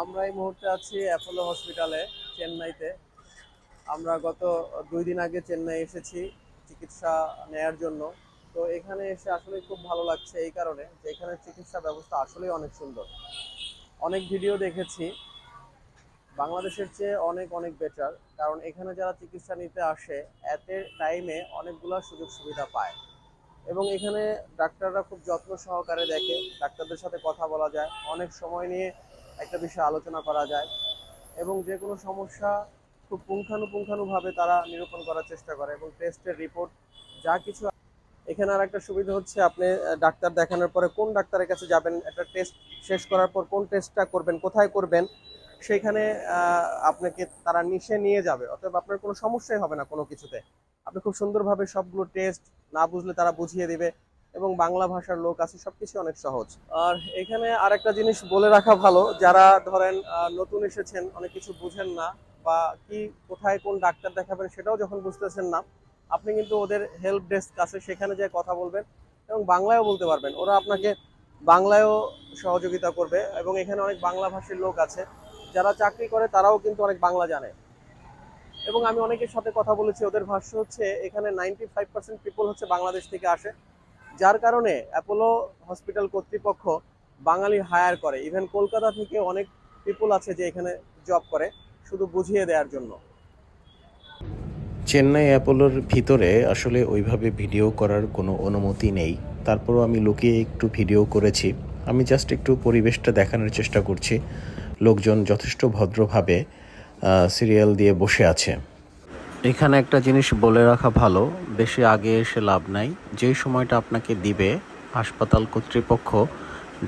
আমরা এই মুহূর্তে আছি অ্যাপোলো হসপিটালে, চেন্নাইতে। আমরা গত দুই দিন আগে চেন্নাই এসেছি চিকিৎসা নেয়ার জন্য। তো এখানে এসে আসলে খুব ভালো লাগছে এই কারণে যে এখানে চিকিৎসা ব্যবস্থা আসলেই অনেক সুন্দর। অনেক ভিডিও দেখেছি। বাংলাদেশের চেয়ে অনেক অনেক বেটার কারণ এখানে যারা চিকিৎসা নিতে আসে, এত টাইমে অনেকগুলো সুযোগ সুবিধা পায়। এবং এখানে ডাক্তাররা খুব যত্ন সহকারে দেখে, ডাক্তারদের সাথে কথা বলা যায়। অনেক সময় নিয়ে একটা বিষয়ে আলোচনা করা যায় এবং যে কোনো সমস্যা খুব পুঙ্খানুপুঙ্খানুভাবে তারা নিরূপণ করার চেষ্টা করে এবং টেস্টের রিপোর্ট, যা কিছু এখানে আর একটা সুবিধা হচ্ছে, আপনি ডাক্তার দেখানোর পরে কোন ডাক্তারের কাছে যাবেন, একটা টেস্ট শেষ করার পর কোন টেস্টটা করবেন, কোথায় করবেন, সেখানে আপনাকে তারা নিশে নিয়ে যাবে। অতএব আপনার কোনো সমস্যাই হবে না কোনো কিছুতে। আপনি খুব সুন্দরভাবে সবগুলো টেস্ট না বুঝলে তারা বুঝিয়ে দিবে। এবং বাংলা ভাষার লোক আছে, সবকিছু অনেক সহজ। আর এখানে আরেকটা জিনিস বলে রাখা ভালো, যারা ধরেন নতুন এসেছেন, অনেক কিছু বুঝেন না বা কি, কোথায় কোন ডাক্তার দেখাবেন সেটাও যখন বুঝতেছেন না, আপনি কিন্তু ওদের হেল্প ডেস্ক আছে, সেখানে যেয়ে কথা বলবেন এবং বাংলায়ও বলতে পারবেন। ওরা আপনাকে বাংলায়ও সহযোগিতা করবে এবং এখানে অনেক বাংলা ভাষীর লোক আছে, যারা চাকরি করে তারাও কিন্তু অনেক বাংলা জানে। এবং আমি অনেকের সাথে কথা বলেছি, ওদের ভাষ্য হচ্ছে, এখানে নাইনটি ফাইভ পার্সেন্ট পিপল হচ্ছে বাংলাদেশ থেকে আসে। যার কারণে অ্যাপোলো হসপিটাল কর্তৃপক্ষ বাঙালি হায়ার করে। ইভেন কলকাতা থেকে অনেক পিপল আছে যে এখানে জব করে, শুধু বুঝিয়ে দেওয়ার জন্য। চেন্নাই অ্যাপোলোর ভিতরে আসলে ওইভাবে ভিডিও করার কোনো অনুমতি নেই। তারপরও আমি লুকিয়ে একটু ভিডিও করেছি। আমি জাস্ট একটু পরিবেশটা দেখানোর চেষ্টা করছি। লোকজন যথেষ্ট ভদ্রভাবে সিরিয়াল দিয়ে বসে আছে। এখানে একটা জিনিস বলে রাখা ভালো, বেশি আগে এসে লাভ নাই। যেই সময়টা আপনাকে দিবে হাসপাতাল কর্তৃপক্ষ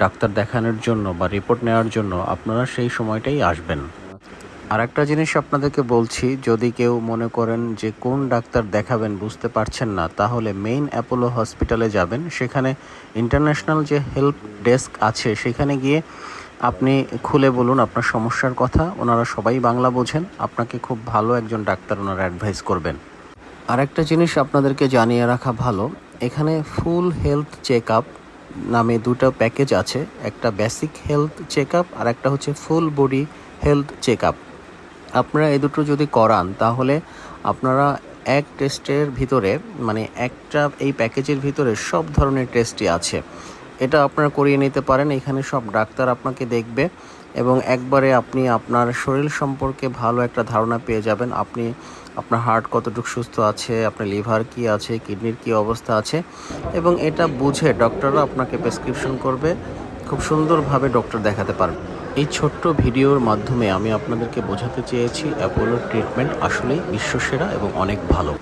ডাক্তার দেখানোর জন্য বা রিপোর্ট নেওয়ার জন্য, আপনারা সেই সময়টাই আসবেন। আর একটা জিনিস আপনাদেরকে বলছি, যদি কেউ মনে করেন যে কোন ডাক্তার দেখাবেন বুঝতে পারছেন না, তাহলে মেইন অ্যাপোলো হসপিটালে যাবেন। সেখানে ইন্টারন্যাশনাল যে হেল্প ডেস্ক আছে, সেখানে গিয়ে আপনি খুলে বলুন আপনার সমস্যার কথা, ওনারা সবাই বাংলা বোঝেন। আপনাকে খুব ভালো একজন ডাক্তার ওনারা অ্যাডভাইস করবেন। আর একটা জিনিস আপনাদেরকে জানিয়ে রাখা ভালো, এখানে ফুল হেলথ চেক আপ নামে দুটো প্যাকেজ আছে, একটা বেসিক হেলথ চেক আপ আর একটা হচ্ছে full body health check up আপনারা এই দুটো যদি করান, তাহলে আপনারা এক টেস্টের ভিতরে মানে একটা এই প্যাকেজের ভিতরে সব ধরনের টেস্টই আছে। এটা আপনারা করিয়ে নিতে পারেন। এখানে সব ডাক্তার আপনাকে দেখবে এবং একবারে আপনি আপনার শরীর সম্পর্কে ভালো একটা ধারণা পেয়ে যাবেন। আপনি আপনার হার্ট কতটুকু সুস্থ আছে, আপনার লিভার কি আছে, কিডনির কি অবস্থা আছে এবং এটা বুঝে ডক্টররা আপনাকে প্রেসক্রিপশন করবে। খুব সুন্দরভাবে ডক্টর দেখাতে পারবে। এই ছোট্ট ভিডিওর মাধ্যমে আমি আপনাদেরকে বোঝাতে চেয়েছি অ্যাপোলোর ট্রিটমেন্ট আসলেই বিশ্বসেরা এবং অনেক ভালো।